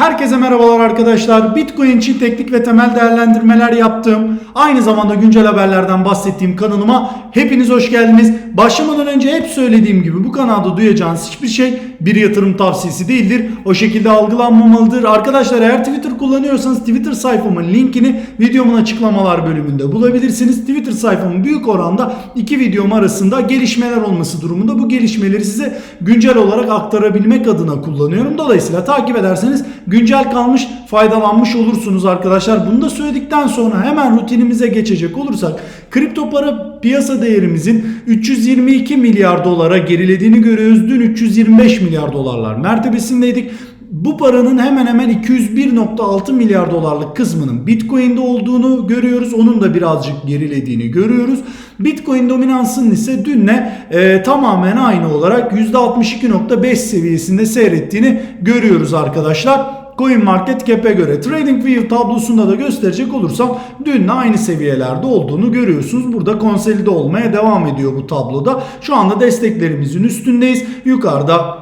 Herkese merhabalar arkadaşlar. Bitcoin için teknik ve temel değerlendirmeler yaptığım, aynı zamanda güncel haberlerden bahsettiğim kanalıma hepiniz hoş geldiniz. Başlamadan önce hep söylediğim gibi bu kanalda duyacağınız hiçbir şey bir yatırım tavsiyesi değildir. O şekilde algılanmamalıdır. Arkadaşlar eğer Twitter kullanıyorsanız Twitter sayfamın linkini videomun açıklamalar bölümünde bulabilirsiniz. Twitter sayfamın büyük oranda iki videom arasında gelişmeler olması durumunda bu gelişmeleri size güncel olarak aktarabilmek adına kullanıyorum. Dolayısıyla takip ederseniz güncel kalmış faydalanmış olursunuz arkadaşlar. Bunu da söyledikten sonra hemen rutinimize geçecek olursak kripto para piyasa değerimizin 322 milyar dolara gerilediğini görüyoruz. Dün 325 milyar dolarlar mertebesindeydik. Bu paranın hemen hemen 201.6 milyar dolarlık kısmının Bitcoin'de olduğunu görüyoruz. Onun da birazcık gerilediğini görüyoruz. Bitcoin dominansının ise dünle e, tamamen aynı olarak %62.5 seviyesinde seyrettiğini görüyoruz arkadaşlar. Coin Market Cap'e göre TradingView tablosunda da gösterecek olursam dünle aynı seviyelerde olduğunu görüyorsunuz. Burada konsolide olmaya devam ediyor bu tabloda. Şu anda desteklerimizin üstündeyiz. Yukarıda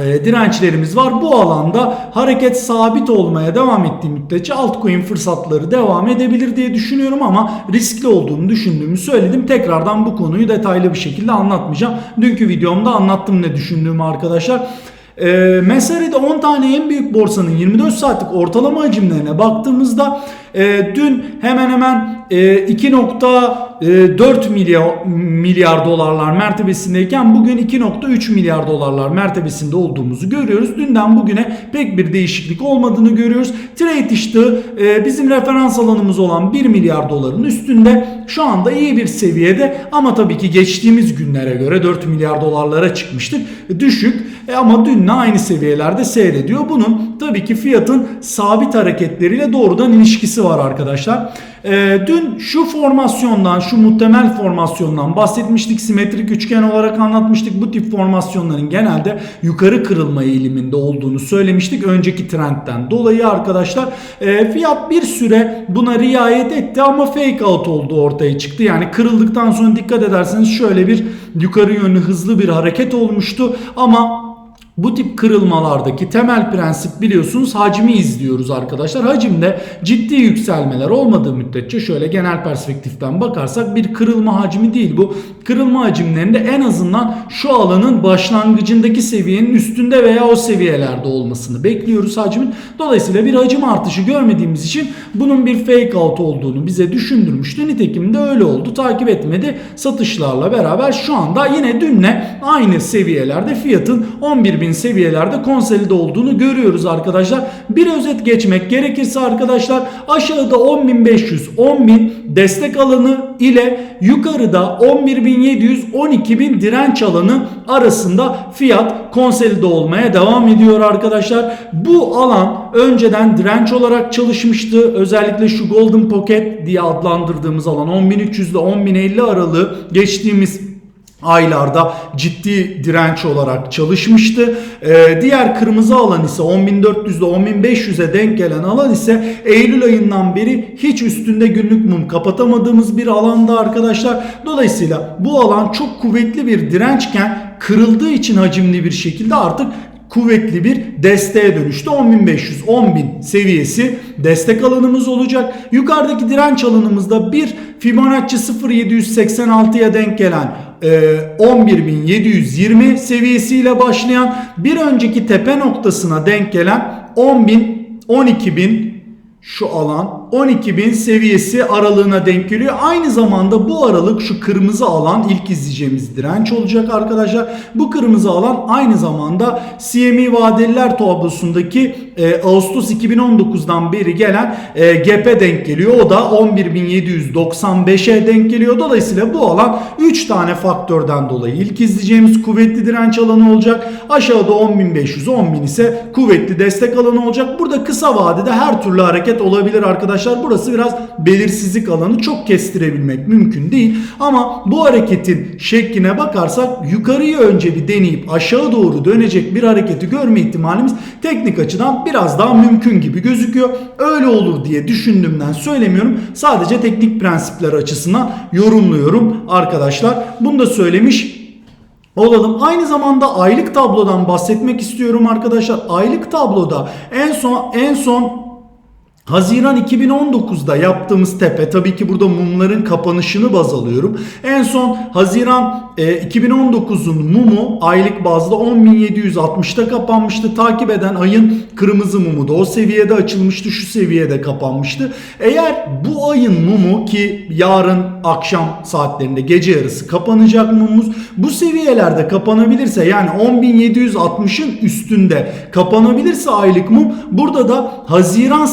e, dirençlerimiz var. Bu alanda hareket sabit olmaya devam ettiği müddetçe altcoin fırsatları devam edebilir diye düşünüyorum ama riskli olduğunu düşündüğümü söyledim. Tekrardan bu konuyu detaylı bir şekilde anlatmayacağım. Dünkü videomda anlattım ne düşündüğümü arkadaşlar. E, Mesare'de 10 tane en büyük borsanın 24 saatlik ortalama hacimlerine baktığımızda e, dün hemen hemen e, 2.4 milyar, milyar dolarlar mertebesindeyken bugün 2.3 milyar dolarlar mertebesinde olduğumuzu görüyoruz. Dünden bugüne pek bir değişiklik olmadığını görüyoruz. Trade iştahı e, bizim referans alanımız olan 1 milyar doların üstünde şu anda iyi bir seviyede ama tabii ki geçtiğimiz günlere göre 4 milyar dolarlara çıkmıştık. Düşük e, ama dünle aynı seviyelerde seyrediyor. Bunun tabii ki fiyatın sabit hareketleriyle doğrudan ilişkisi var arkadaşlar. E, dün şu formasyondan, şu muhtemel formasyondan bahsetmiştik. Simetrik üçgen olarak anlatmıştık. Bu tip formasyonların genelde yukarı kırılma eğiliminde olduğunu söylemiştik. Önceki trendten dolayı arkadaşlar. E, fiyat bir süre buna riayet etti ama fake out oldu ortaya çıktı. Yani kırıldıktan sonra dikkat ederseniz şöyle bir yukarı yönlü hızlı bir hareket olmuştu. Ama bu tip kırılmalardaki temel prensip biliyorsunuz hacmi izliyoruz arkadaşlar. Hacimde ciddi yükselmeler olmadığı müddetçe şöyle genel perspektiften bakarsak bir kırılma hacmi değil bu. Kırılma hacimlerinde en azından şu alanın başlangıcındaki seviyenin üstünde veya o seviyelerde olmasını bekliyoruz hacmin. Dolayısıyla bir hacim artışı görmediğimiz için bunun bir fake out olduğunu bize düşündürmüştü. Nitekim de öyle oldu. Takip etmedi. Satışlarla beraber şu anda yine dünle aynı seviyelerde fiyatın 11 bin seviyelerde konsolide olduğunu görüyoruz arkadaşlar. Bir özet geçmek gerekirse arkadaşlar aşağıda 10.500 10.000 destek alanı ile yukarıda 11.700 12.000 direnç alanı arasında fiyat konsolide olmaya devam ediyor arkadaşlar. Bu alan önceden direnç olarak çalışmıştı. Özellikle şu Golden Pocket diye adlandırdığımız alan 10.300 ile 10.050 aralığı geçtiğimiz aylarda ciddi direnç olarak çalışmıştı. Ee, diğer kırmızı alan ise 10.400 ile 10.500'e denk gelen alan ise Eylül ayından beri hiç üstünde günlük mum kapatamadığımız bir alanda arkadaşlar. Dolayısıyla bu alan çok kuvvetli bir dirençken kırıldığı için hacimli bir şekilde artık kuvvetli bir desteğe dönüştü. 10.500 10.000 seviyesi destek alanımız olacak. Yukarıdaki direnç alanımızda bir Fibonacci 0.786'ya denk gelen 11.720 seviyesiyle başlayan bir önceki tepe noktasına denk gelen 10.000 12.000 şu alan 12.000 seviyesi aralığına denk geliyor. Aynı zamanda bu aralık şu kırmızı alan ilk izleyeceğimiz direnç olacak arkadaşlar. Bu kırmızı alan aynı zamanda CME vadeliler tablosundaki e, Ağustos 2019'dan beri gelen e, gap'e denk geliyor. O da 11.795'e denk geliyor. Dolayısıyla bu alan 3 tane faktörden dolayı ilk izleyeceğimiz kuvvetli direnç alanı olacak. Aşağıda 10.500 10.000 ise kuvvetli destek alanı olacak. Burada kısa vadede her türlü hareket olabilir arkadaşlar. Burası biraz belirsizlik alanı çok kestirebilmek mümkün değil. Ama bu hareketin şekline bakarsak yukarıyı önce bir deneyip aşağı doğru dönecek bir hareketi görme ihtimalimiz teknik açıdan biraz daha mümkün gibi gözüküyor. Öyle olur diye düşündüğümden söylemiyorum. Sadece teknik prensipler açısından yorumluyorum arkadaşlar. Bunu da söylemiş olalım. Aynı zamanda aylık tablodan bahsetmek istiyorum arkadaşlar. Aylık tabloda en son en son Haziran 2019'da yaptığımız tepe tabii ki burada mumların kapanışını baz alıyorum. En son Haziran e, 2019'un mumu aylık bazda 10.760'ta kapanmıştı. Takip eden ayın kırmızı mumu da o seviyede açılmıştı. Şu seviyede kapanmıştı. Eğer bu ayın mumu ki yarın akşam saatlerinde gece yarısı kapanacak mumumuz bu seviyelerde kapanabilirse yani 10.760'ın üstünde kapanabilirse aylık mum burada da Haziran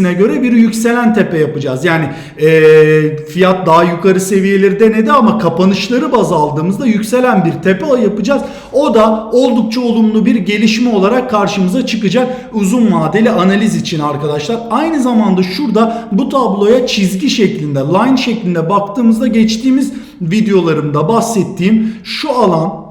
seviyesine göre bir yükselen tepe yapacağız. Yani e, fiyat daha yukarı seviyeleri denedi ama kapanışları baz aldığımızda yükselen bir tepe yapacağız. O da oldukça olumlu bir gelişme olarak karşımıza çıkacak uzun vadeli analiz için arkadaşlar. Aynı zamanda şurada bu tabloya çizgi şeklinde, line şeklinde baktığımızda geçtiğimiz videolarımda bahsettiğim şu alan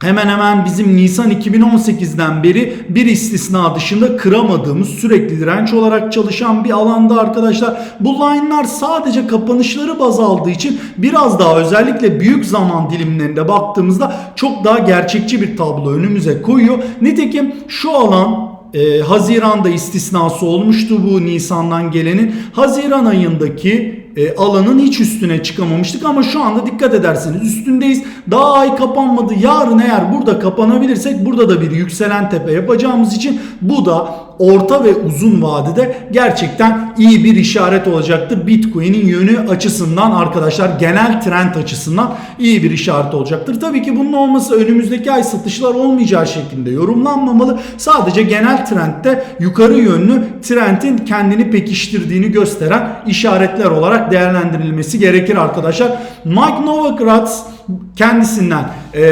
hemen hemen bizim Nisan 2018'den beri bir istisna dışında kıramadığımız sürekli direnç olarak çalışan bir alanda arkadaşlar. Bu line'lar sadece kapanışları baz aldığı için biraz daha özellikle büyük zaman dilimlerinde baktığımızda çok daha gerçekçi bir tablo önümüze koyuyor. Nitekim şu alan e, Haziran'da istisnası olmuştu bu Nisan'dan gelenin. Haziran ayındaki e, alanın hiç üstüne çıkamamıştık ama şu anda dikkat ederseniz üstündeyiz. Daha ay kapanmadı. Yarın eğer burada kapanabilirsek burada da bir yükselen tepe yapacağımız için bu da orta ve uzun vadede gerçekten iyi bir işaret olacaktır. Bitcoin'in yönü açısından arkadaşlar genel trend açısından iyi bir işaret olacaktır. Tabii ki bunun olması önümüzdeki ay satışlar olmayacağı şeklinde yorumlanmamalı. Sadece genel trendde yukarı yönlü trendin kendini pekiştirdiğini gösteren işaretler olarak değerlendirilmesi gerekir arkadaşlar. Mike Novogratz kendisinden e,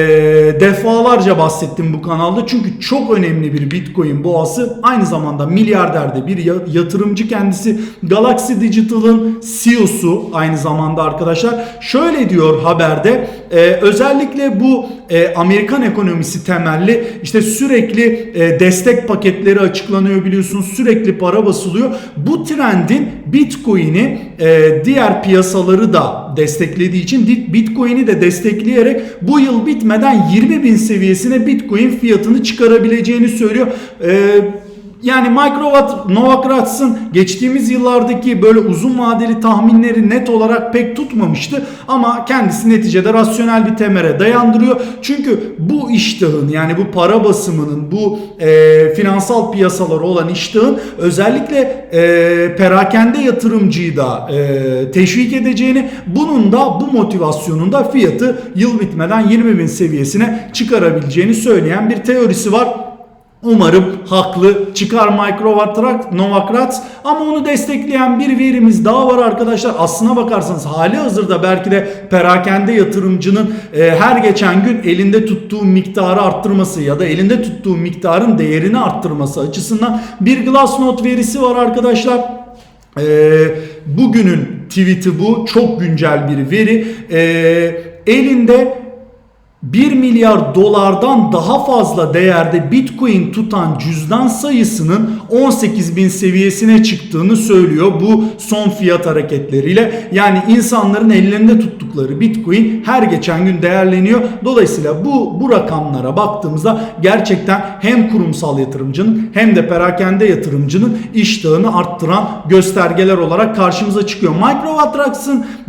defalarca bahsettim bu kanalda. Çünkü çok önemli bir Bitcoin boğası. Aynı zamanda milyarderde bir yatırımcı kendisi. Galaxy Digital'ın CEO'su aynı zamanda arkadaşlar. Şöyle diyor haberde e, özellikle bu e, Amerikan ekonomisi temelli işte sürekli e, destek paketleri açıklanıyor biliyorsunuz sürekli para basılıyor bu trendin Bitcoin'i e, diğer piyasaları da desteklediği için Bitcoin'i de destekleyerek bu yıl bitmeden 20 bin seviyesine Bitcoin fiyatını çıkarabileceğini söylüyor. Eee yani Microwatt Novakratz'ın geçtiğimiz yıllardaki böyle uzun vadeli tahminleri net olarak pek tutmamıştı ama kendisi neticede rasyonel bir temere dayandırıyor. Çünkü bu iştahın yani bu para basımının bu e, finansal piyasalara olan iştahın özellikle e, perakende yatırımcıyı da e, teşvik edeceğini bunun da bu motivasyonun da fiyatı yıl bitmeden 20 bin seviyesine çıkarabileceğini söyleyen bir teorisi var. Umarım haklı çıkar Microwatt Novakrat ama onu destekleyen bir verimiz daha var arkadaşlar. Aslına bakarsanız hali hazırda belki de perakende yatırımcının e, her geçen gün elinde tuttuğu miktarı arttırması ya da elinde tuttuğu miktarın değerini arttırması açısından bir Glassnode verisi var arkadaşlar. E, bugünün tweet'i bu. Çok güncel bir veri. E, elinde 1 milyar dolardan daha fazla değerde Bitcoin tutan cüzdan sayısının 18 bin seviyesine çıktığını söylüyor bu son fiyat hareketleriyle. Yani insanların ellerinde tuttukları Bitcoin her geçen gün değerleniyor. Dolayısıyla bu bu rakamlara baktığımızda gerçekten hem kurumsal yatırımcının hem de perakende yatırımcının iştahını arttıran göstergeler olarak karşımıza çıkıyor. Microwatt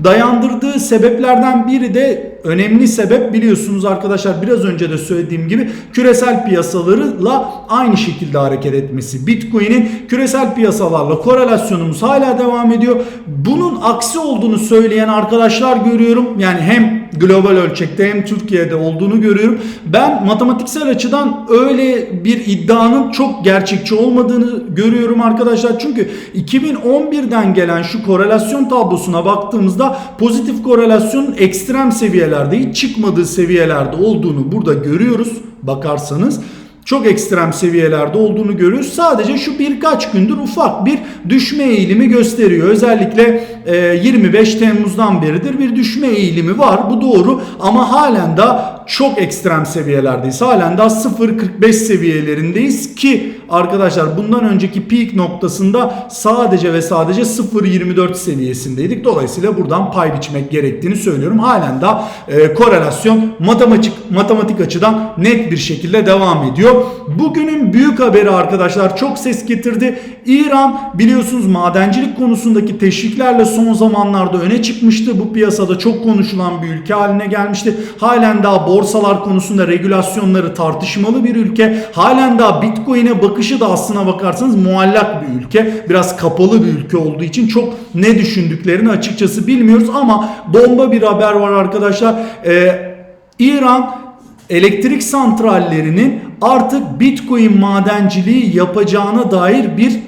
dayandırdığı sebeplerden biri de önemli sebep biliyorsunuz arkadaşlar biraz önce de söylediğim gibi küresel piyasalarla aynı şekilde hareket etmesi. Bitcoin'in küresel piyasalarla korelasyonumuz hala devam ediyor. Bunun aksi olduğunu söyleyen arkadaşlar görüyorum. Yani hem global ölçekte hem Türkiye'de olduğunu görüyorum. Ben matematiksel açıdan öyle bir iddianın çok gerçekçi olmadığını görüyorum arkadaşlar. Çünkü 2011'den gelen şu korelasyon tablosuna baktığımızda pozitif korelasyonun ekstrem seviyelerde hiç çıkmadığı seviyelerde olduğunu burada görüyoruz bakarsanız çok ekstrem seviyelerde olduğunu görüyoruz. Sadece şu birkaç gündür ufak bir düşme eğilimi gösteriyor. Özellikle 25 Temmuz'dan beridir bir düşme eğilimi var. Bu doğru ama halen daha çok ekstrem seviyelerdeyiz. Halen daha 0.45 seviyelerindeyiz ki arkadaşlar bundan önceki peak noktasında sadece ve sadece 0.24 seviyesindeydik. Dolayısıyla buradan pay biçmek gerektiğini söylüyorum. Halen de e, korelasyon matematik matematik açıdan net bir şekilde devam ediyor. Bugünün büyük haberi arkadaşlar çok ses getirdi. İran biliyorsunuz madencilik konusundaki teşviklerle son zamanlarda öne çıkmıştı. Bu piyasada çok konuşulan bir ülke haline gelmişti. Halen daha borsalar konusunda regülasyonları tartışmalı bir ülke. Halen daha Bitcoin'e bakışı da aslına bakarsanız muallak bir ülke. Biraz kapalı bir ülke olduğu için çok ne düşündüklerini açıkçası bilmiyoruz ama bomba bir haber var arkadaşlar. Ee, İran elektrik santrallerinin artık Bitcoin madenciliği yapacağına dair bir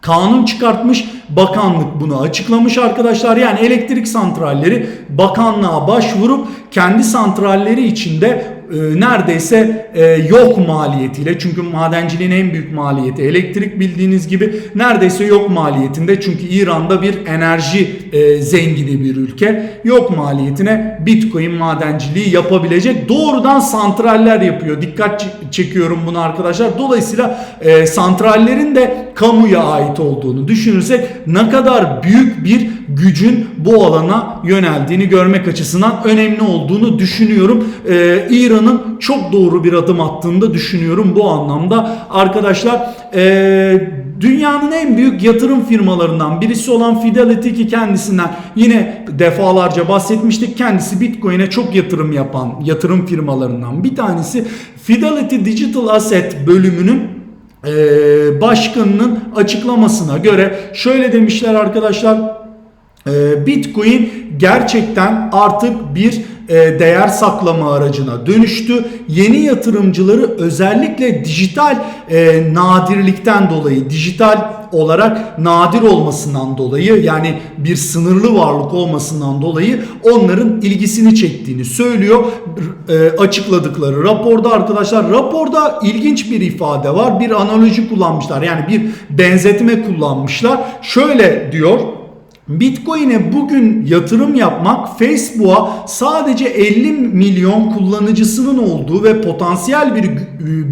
kanun çıkartmış. Bakanlık bunu açıklamış arkadaşlar. Yani elektrik santralleri bakanlığa başvurup kendi santralleri içinde e, neredeyse e, yok maliyetiyle çünkü madenciliğin en büyük maliyeti elektrik bildiğiniz gibi neredeyse yok maliyetinde çünkü İran'da bir enerji e, zengini bir ülke. Yok maliyetine bitcoin madenciliği yapabilecek doğrudan santraller yapıyor. Dikkat çekiyorum bunu arkadaşlar. Dolayısıyla e, santrallerin de kamuya ait olduğunu düşünürsek ne kadar büyük bir gücün bu alana yöneldiğini görmek açısından önemli olduğunu düşünüyorum. Ee, İran'ın çok doğru bir adım attığını da düşünüyorum bu anlamda. Arkadaşlar ee, dünyanın en büyük yatırım firmalarından birisi olan Fidelity ki kendisinden yine defalarca bahsetmiştik. Kendisi Bitcoin'e çok yatırım yapan yatırım firmalarından bir tanesi. Fidelity Digital Asset bölümünün ee, başkanının açıklamasına göre şöyle demişler arkadaşlar Bitcoin gerçekten artık bir e, değer saklama aracına dönüştü. Yeni yatırımcıları özellikle dijital e, nadirlikten dolayı, dijital olarak nadir olmasından dolayı yani bir sınırlı varlık olmasından dolayı onların ilgisini çektiğini söylüyor. E, açıkladıkları raporda arkadaşlar raporda ilginç bir ifade var. Bir analoji kullanmışlar. Yani bir benzetme kullanmışlar. Şöyle diyor Bitcoin'e bugün yatırım yapmak Facebook'a sadece 50 milyon kullanıcısının olduğu ve potansiyel bir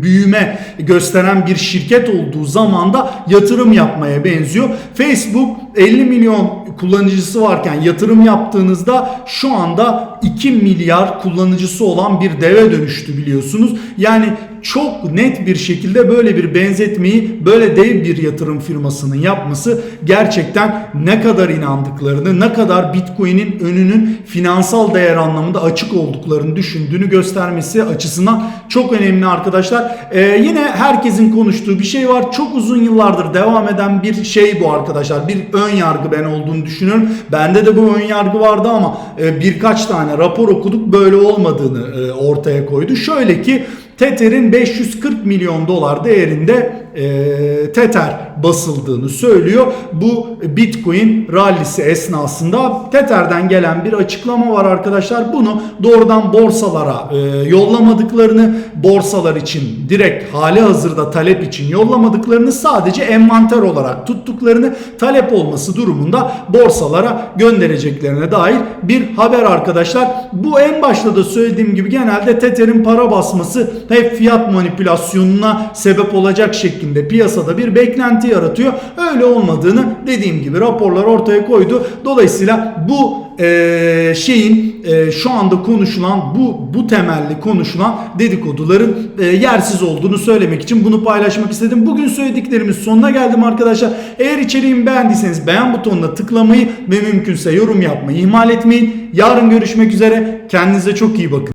büyüme gösteren bir şirket olduğu zaman da yatırım yapmaya benziyor. Facebook 50 milyon kullanıcısı varken yatırım yaptığınızda şu anda 2 milyar kullanıcısı olan bir deve dönüştü biliyorsunuz. Yani çok net bir şekilde böyle bir benzetmeyi böyle dev bir yatırım firmasının yapması gerçekten ne kadar inandıklarını, ne kadar Bitcoin'in önünün finansal değer anlamında açık olduklarını düşündüğünü göstermesi açısından çok önemli arkadaşlar. Ee, yine herkesin konuştuğu bir şey var. Çok uzun yıllardır devam eden bir şey bu arkadaşlar. Bir ön yargı ben olduğunu düşünüyorum. Bende de bu ön yargı vardı ama e, birkaç tane rapor okuduk böyle olmadığını e, ortaya koydu. Şöyle ki Tether'in 540 milyon dolar değerinde e, Tether basıldığını söylüyor. Bu Bitcoin rallisi esnasında Tether'den gelen bir açıklama var arkadaşlar. Bunu doğrudan borsalara e, yollamadıklarını, borsalar için direkt hali hazırda talep için yollamadıklarını sadece envanter olarak tuttuklarını talep olması durumunda borsalara göndereceklerine dair bir haber arkadaşlar. Bu en başta da söylediğim gibi genelde Tether'in para basması hep fiyat manipülasyonuna sebep olacak şekilde piyasada bir beklenti yaratıyor. Öyle olmadığını dediğim gibi raporlar ortaya koydu. Dolayısıyla bu e, şeyin e, şu anda konuşulan bu bu temelli konuşulan dedikoduların e, yersiz olduğunu söylemek için bunu paylaşmak istedim. Bugün söylediklerimiz sonuna geldim arkadaşlar. Eğer içeriğimi beğendiyseniz beğen butonuna tıklamayı ve mümkünse yorum yapmayı ihmal etmeyin. Yarın görüşmek üzere. Kendinize çok iyi bakın.